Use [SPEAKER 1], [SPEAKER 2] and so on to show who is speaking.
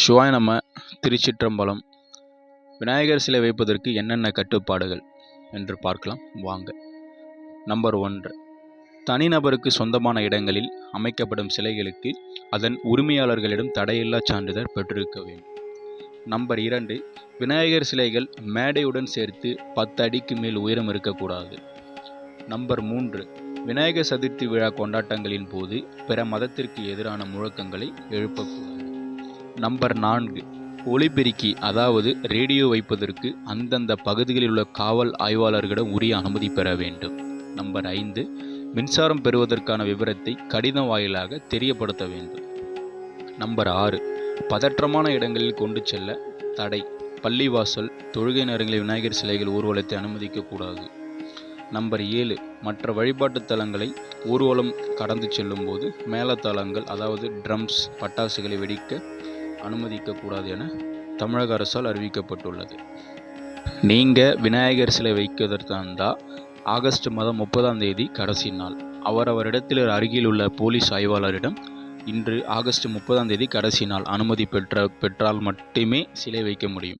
[SPEAKER 1] சிவாய் நம்ம திருச்சிற்றம்பலம். விநாயகர் சிலை வைப்பதற்கு என்னென்ன கட்டுப்பாடுகள் என்று பார்க்கலாம். வாங்க. நம்பர் ஒன்று. தனிநபருக்கு சொந்தமான இடங்களில் அமைக்கப்படும் சிலைகளுக்கு அதன் உரிமையாளர்களிடம் தடையில்லா சான்றிதழ் பெற்றிருக்க வேண்டும். நம்பர் இரண்டு. விநாயகர் சிலைகள் மேடையுடன் சேர்த்து பத்து அடிக்கு மேல் உயரம் இருக்கக்கூடாது. நம்பர் மூன்று. விநாயகர் சதுர்த்தி விழா கொண்டாட்டங்களின் போது பிற மதத்திற்கு எதிரான முழக்கங்களை எழுப்பக்கூடாது. நம்பர் நான்கு. ஒலிபெருக்கி அதாவது ரேடியோ வைப்பதற்கு அந்தந்த பகுதிகளில் உள்ள காவல் ஆய்வாளர்களிடம் உரிய அனுமதி பெற வேண்டும். நம்பர் ஐந்து. மின்சாரம் பெறுவதற்கான விவரத்தை கடிதம் வாயிலாக தெரியப்படுத்த வேண்டும். நம்பர் ஆறு. பதற்றமான இடங்களில் கொண்டு செல்ல தடை. பள்ளிவாசல் தொழுகை நேரங்களில் விநாயகர் சிலைகள் ஊர்வலத்தை அனுமதிக்கக்கூடாது. நம்பர் ஏழு. மற்ற வழிபாட்டுத் தலங்களை ஊர்வலம் கடந்து செல்லும்போது மேளதாளங்கள் அதாவது ட்ரம்ஸ் பட்டாசுகளை வெடிக்க அனுமதிக்கக்கூடாது என தமிழக அரசால் அறிவிக்கப்பட்டுள்ளது. நீங்கள் விநாயகர் சிலை வைக்கிறதா இருந்தால் ஆகஸ்ட் மாதம் முப்பதாம் தேதி கடைசி நாள். அவரவரிடத்தில் அருகில் உள்ள போலீஸ் ஆய்வாளரிடம் இன்று ஆகஸ்ட் முப்பதாம் தேதி கடைசி நாள் அனுமதி பெற்ற பெற்றால் மட்டுமே சிலை வைக்க முடியும்.